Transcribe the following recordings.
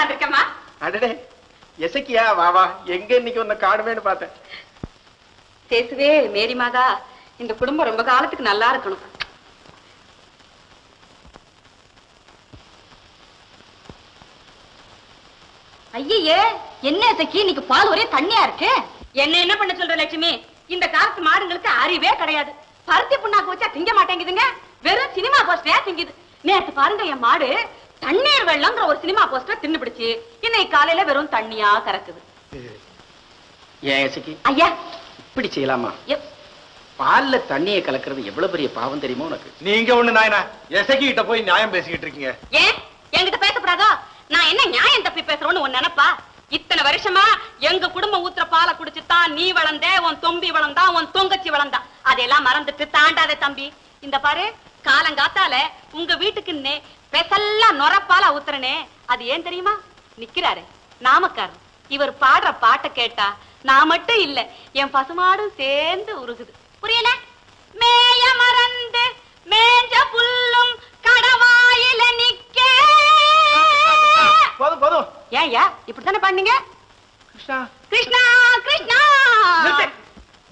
கொண்டாந்துருக்கேம்மா அடடே எசக்கியா வா வா. எங்க இன்னைக்கு உன்னை காணுமேன்னு பார்த்தேன். சேசுவே மேரி மாதா. இந்த குடும்பம் ரொம்ப காலத்துக்கு நல்லா இருக்கணும். ஐயே என்ன சக்கி இன்னைக்கு பால் ஒரே தண்ணியா இருக்கு? என்ன என்ன பண்ண சொல்ற லட்சுமி? இந்த காலத்து மாடுங்களுக்கு அறிவே கிடையாது. பருத்தி புண்ணாக்கு வச்சா திங்க மாட்டேங்குதுங்க. வெறும் சினிமா போஸ்டரா திங்குது. நேத்து பாருங்க என் மாடு தண்ணீர் வெள்ளம்ங்கிற ஒரு சினிமா போஸ்டர் தின்னு பிடிச்சு இன்னைக்கு காலையில வெறும் தண்ணியா கறக்குது. ஏன் எசக்கி ஐயா. இப்படி செய்யலாமா? எப்- பால்ல தண்ணியை கலக்கிறது எவ்வளவு பெரிய பாவம் தெரியுமா உனக்கு? நீங்க ஒண்ணு நாயனா எசக்கி கிட்ட போய் நியாயம் பேசிக்கிட்டு இருக்கீங்க. ஏன்? என்கிட்ட பேசக்கூடாதோ நான் என்ன நியாயம் தப்பி பேசுறோன்னு உன் நினைப்பா? இத்தனை வருஷமா எங்க குடும்பம் ஊத்துற பாலை குடிச்சுதான் நீ வளர்ந்த உன் தொம்பி வளர்ந்தா உன் தொங்கச்சி வளர்ந்தா. அதெல்லாம் மறந்துட்டு தாண்டாதே தம்பி. இந்த பாரு காலங்காத்தால உங்க வீட்டுக்கு நே- பெசல்லா நொரப்பாலா ஊத்துறனே. அது ஏன் தெரியுமா? நிக்கிறாரு. நாமக்காரர். இவர் பாடுற பாட்டை கேட்டா நான் மட்டும் இல்ல என் பசுமாடும் சேர்ந்து உருகுது. புரியல? மேய மறந்து மேஞ்ச புல்லும் கடவாயில நிக்க. போதும் போதும். ஏன்யா இப்படித்தானே பண்ணீங்க கிருஷ்ணா. கிருஷ்ணா கிருஷ்ணா.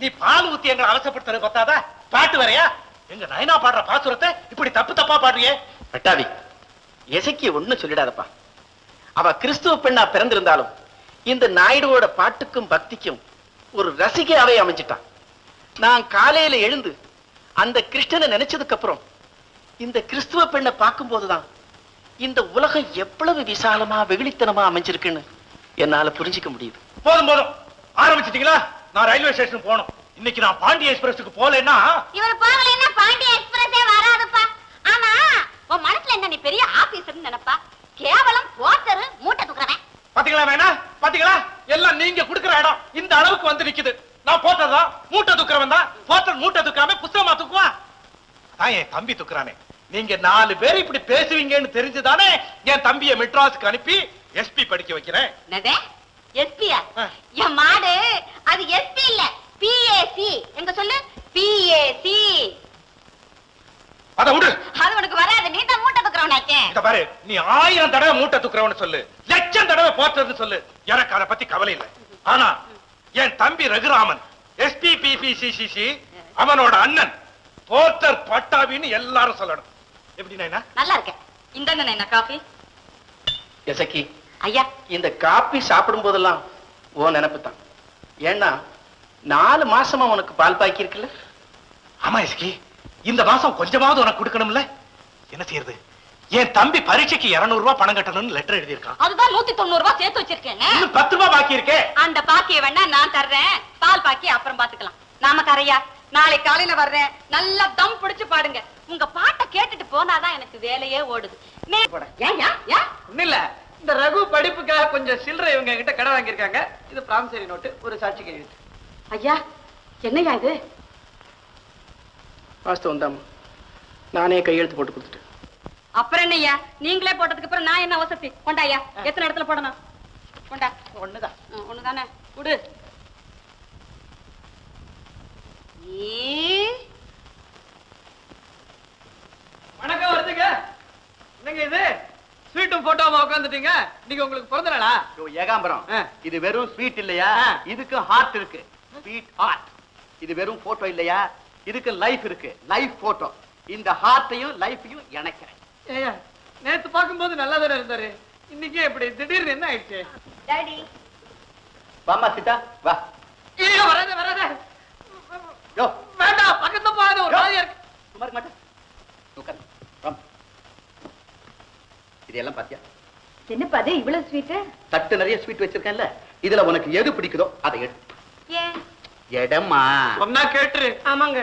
நீ பால் ஊத்தி எங்களை அவசப்படுத்துறது பத்தாதா பாட்டு வரையா எங்க நயனா பாடுற பாசுரத்தை இப்படி தப்பு தப்பா பாடுறியே? பட்டாவி எசக்கிய ஒண்ணு சொல்லிடாதப்பா. அவ கிறிஸ்துவ பெண்ணா பிறந்திருந்தாலும் இந்த நாயுடுவோட பாட்டுக்கும் பக்திக்கும் ஒரு ரசிகையாவே அமைஞ்சிட்டான். நான் காலையில எழுந்து அந்த கிருஷ்ணனை நினைச்சதுக்கு அப்புறம் இந்த கிறிஸ்துவ பெண்ணை பார்க்கும் போதுதான் இந்த உலகம் எவ்வளவு விசாலமா வெகுளித்தனமா அமைஞ்சிருக்குன்னு என்னால புரிஞ்சுக்க முடியுது. போதும் போதும். ஆரம்பிச்சிட்டீங்களா? நான் ரயில்வே ஸ்டேஷன் போகணும். இன்னைக்கு நான் பாண்டிய எக்ஸ்பிரஸ்க்கு போகலைன்னா இவர் போகலைன்னா பாண்டிய எக்ஸ்பிரஸே வராதுப்பா. ஆனா உன் மனசுல என்ன நீ பெரிய ஆபீசர்னு நினைப்பா. கேவலம் போட்டரு மூட்டை தூக்குறவன். பாத்தீங்களா வேணா? பாத்தீங்களா? எல்லாம் நீங்க குடுக்குற இடம் இந்த அளவுக்கு வந்து நிக்குது. நான் போட்டதா மூட்டை தூக்குறவன் தான். போட்டல் மூட்டை தூக்காம புத்தகமா தூக்குவான் அதான் என் தம்பி தூக்குறானே. நீங்க நாலு பேர் இப்படி பேசுவீங்கன்னு தெரிஞ்சுதானே என் தம்பியை மெட்ராஸுக்கு அனுப்பி எஸ்பி படிக்க வைக்கிறேன். எஸ்பியா. என் மாடு அது எஸ்பி இல்ல. பிஏசி எங்க சொல்லு? பிஏசி அத விடு. அது உனக்கு வராது. நீ தான் மூட்டை தூக்குறவனாச்சே இத பாரு நீ ஆயிரம் தடவை மூட்டை தூக்குறவன்னு சொல்லு லட்சம் தடவை போட்டதுன்னு சொல்லு. எனக்கு அதை பத்தி கவலை இல்லை. ஆனா என் தம்பி ரகுராமன் எஸ்பி பிபிசிசிசி அவனோட அண்ணன் போர்ட்டர் பட்டாபின்னு எல்லாரும் சொல்லணும். எப்படி நாயனா? நல்லா இருக்கேன். இந்த என்ன காஃபி எசக்கி ஐயா. இந்த காப்பி சாப்பிடும் போதெல்லாம் ஓ நினைப்பு தான் ஏன்னா நாலு மாசமா உனக்கு பால் பாக்கி இருக்குல்ல? ஆமா எஸ்கி இந்த மாசம் கொஞ்சமாவது உனக்கு கொடுக்கணும்ல? என்ன செய்யறது? என் தம்பி பரீட்சைக்கு 200 ரூபாய் பணம் கட்டணும்னு லெட்டர் எழுதியிருக்கான். அதுதான் நூத்தி தொண்ணூறு ரூபாய் சேர்த்து வச்சிருக்கேன் இன்னும் பத்து ரூபாய் பாக்கி இருக்கே. அந்த பாக்கிய வேணா நான் தர்றேன். பால் பாக்கி அப்புறம் பாத்துக்கலாம். நாம கரையா நாளை காலையில வர்றேன். நல்லா தம் பிடிச்சு பாடுங்க. உங்க பாட்டை கேட்டுட்டு போனாதான் எனக்கு வேலையே ஓடுது. இல்ல. இந்த ரகு படிப்புக்காக கொஞ்சம் சில்லறை இவங்க கிட்ட கடை வாங்கியிருக்காங்க. இது பிராமிசரி நோட்டு ஒரு சாட்சி கையெழுத்து ஐயா என்னய்யா இது? வாஸ்தவம் தான் நானே கையெழுத்து போட்டு கொடுத்துட்டு அப்புறம் என்னய்யா? நீங்களே போட்டதுக்கு அப்புறம் நான் என்ன வசதி கொண்டாயா எத்தனை இடத்துல போடணும்? கொண்டா. ஒண்ணுதான். ஒண்ணுதானே? குடு. ஈ, வணக்கம் வருதுங்க. என்னங்க இது? ஸ்வீட்டும் போட்டோமா உட்காந்துட்டீங்க இன்னைக்கு உங்களுக்கு பிறந்த நாளா? ஏகாம்பரம். இது வெறும் ஸ்வீட் இல்லையா. இதுக்கு ஹார்ட் இருக்கு. ஸ்வீட் ஹார்ட் இது வெறும் போட்டோ இல்லையா? இதுக்கு லைஃப் இருக்கு. லைஃப் போட்டோ இந்த ஹார்ட்டையும் லைஃபையும் இணைக்கிறேன். ஏய்யா நேத்து பார்க்கும்போது நல்லா தானே இருந்தாரு. இன்னைக்கு எப்படி திடீர்னு என்ன ஆயிடுச்சு? டாடி. வாமா சீதா வா. ஐயோ வராத வராத. யோ. வேண்டாம் பக்கத்துல போகாத ஒரு. மாதிரியா இருக்கு. சும்மா இருக்க மாட்டேன் உட்காரு. வாம்மா. இதெல்லாம் பாத்தியா? என்னப்பா அது? இவ்வளவு ஸ்வீட்டு தட்டு நிறைய ஸ்வீட் வச்சிருக்கேன்ல. இதுல உனக்கு எது பிடிக்குதோ அதை எடு. ஏன்? எடம்மா. சொன்னா கேட்டுரு. ஆமாங்க.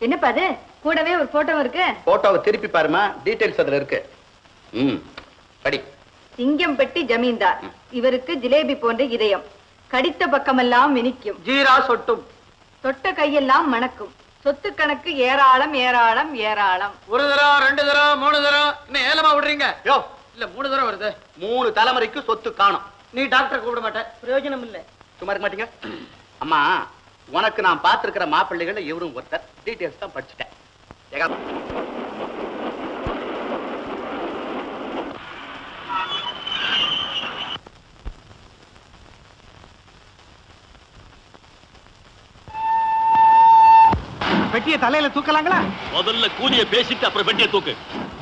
என்னப்பா அது? கூடவே ஒரு போட்டோ இருக்கு. போட்டோவை திருப்பி பாருமா. டீடைல்ஸ் அதுல இருக்கு. ம். படி. சிங்கம் பெட்டி ஜமீன்தார் இவருக்கு ஜிலேபி போன்ற இதயம். கடித்த பக்கமெல்லாம் இனிக்கும் ஜீரா சொட்டும். தொட்ட கையெல்லாம் மணக்கும். சொத்து கணக்கு ஏராளம் ஏராளம் ஏராளம். ஒரு தரம் ரெண்டு தரம் மூணு தரம் இன்னும் ஏலமா விடுறீங்க? யோ. இல்ல மூணு தரம் வருது. மூணு தலைமுறைக்கு சொத்து காணும். நீ டாக்டர் கூப்பிட மாட்டேன். பிரயோஜனம் இல்ல சும்மா இருக்க மாட்டீங்க? அம்மா உனக்கு நான் பார்த்துருக்கிற மாப்பிள்ளைகளை இவரும் ஒருத்தர். டீட்டெயில்ஸ் தான் படிச்சுட்டேன். பெட்டியை தலையில தூக்கலாங்களா? முதல்ல கூலிய பேசிட்டு அப்புறம் பெட்டியை தூக்கு.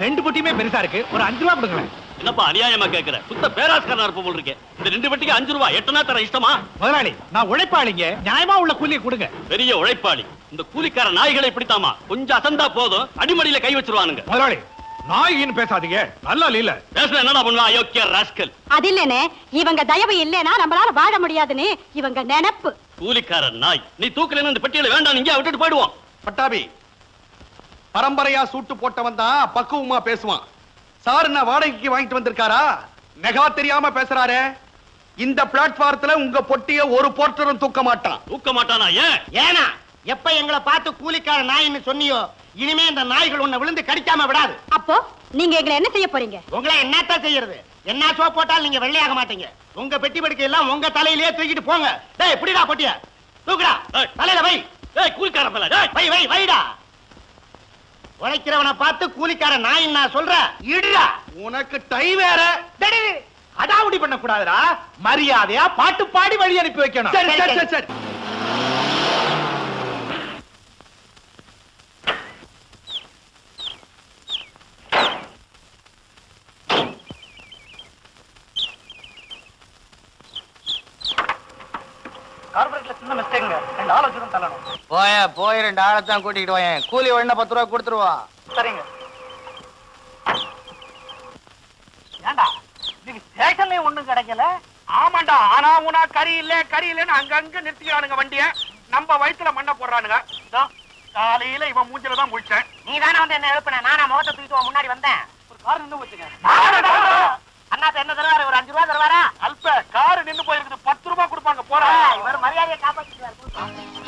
ரெண்டு பொட்டியுமே பெருசா இருக்கு. ஒரு அஞ்சு ரூபா கொடுங்களேன். என்னப்பா அநியாயமா கேக்குற? சுத்த பேராஸ்காரனா இருப்ப போல் இருக்கேன் இந்த ரெண்டு பெட்டிக்கு அஞ்சு ரூபாய். எட்டனா தர இஷ்டமா? முதலாளி நான் உழைப்பாளிங்க. நியாயமா உள்ள கூலியை கொடுங்க. பெரிய உழைப்பாளி. இந்த கூலிக்கார நாய்களை பிடித்தாமா கொஞ்சம் அசந்தா போதும். அடிமடியில கை வச்சிருவானுங்க. முதலாளி நாயின்னு பேசாதீங்க. நல்லா இல்ல பேசுன என்னடா பண்ணுவா? அயோக்கிய ராஸ்கல் அது இல்லனே இவங்க தயவு இல்லைன்னா நம்மளால வாழ முடியாதுன்னு இவங்க நினைப்பு. கூலிக்கார நாய். நீ தூக்கலன்னு இந்த பெட்டியில வேண்டாம் இங்கே விட்டுட்டு போயிடுவோம். பட்டாபி பரம்பரையா சூட்டு போட்டவன் தான் பக்குவமா பேசுவான். சார் என்ன வாடகைக்கு வாங்கிட்டு வந்திருக்காரா? நெகா தெரியாம பேசுறாரே. இந்த பிளாட்பாரத்துல உங்க பொட்டிய ஒரு போர்ட்டரும் தூக்க மாட்டான். தூக்க மாட்டானா ஏன்? ஏனா எப்ப எங்களை பார்த்து கூலிக்கார நாயின்னு சொன்னியோ இனிமே இந்த நாய்கள் உன்னை விழுந்து கடிக்காம விடாது. அப்போ நீங்க எங்களை என்ன செய்ய போறீங்க? உங்களை என்னத்தான் செய்யறது? என்ன சோ போட்டாலும் நீங்க வெள்ளையாக மாட்டீங்க. உங்க பெட்டி படுக்கை எல்லாம் உங்க தலையிலேயே தூக்கிட்டு போங்க. டேய் எப்படிடா பொட்டிய. தூக்குடா. தலையில வை. ஏய் கூலிக்கார பல டேய். வை வை வைடா. உழைக்கிறவனை பார்த்து கூலிக்கார நாயின்னு நான் சொல்றேன். இடுடா. உனக்கு டை வேற. டேய், டேய், அடாவடி பண்ண கூடாதுடா மரியாதையா பாட்டு பாடி வழி அனுப்பி வைக்கணும். சரி சரி சரி சரி போய போய் ரெண்டு ஆளத்தான் கூட்டிக்கிட்டு போயேன் கூலி வேணா பத்து ரூபா கொடுத்துருவா. சரிங்க. ஏண்டா? இன்னைக்கு ஸ்டேஷன்லயும் ஒண்ணும் கிடைக்கல. ஆமாண்டா ஆனா உனா கறி இல்ல கறி இல்லன்னு அங்கங்க நிறுத்திக்கிறானுங்க வண்டிய. நம்ம வயித்துல மண்ணை போடுறானுங்க. காலையில இவன் மூஞ்சில தான் முடிச்சேன் நீ தானே வந்து என்ன எழுப்பின? நானா முகத்தை தூக்கிட்டு முன்னாடி வந்தேன். ஒரு காரு நின்று வச்சுக்க அண்ணா என்ன தருவாரு? ஒரு அஞ்சு ரூபா தருவாரா? அல்ப காரு நின்று போயிருக்குது. பத்து ரூபாய் கொடுப்பாங்க போறா இவர் மரியாதையை காப்பாற்றி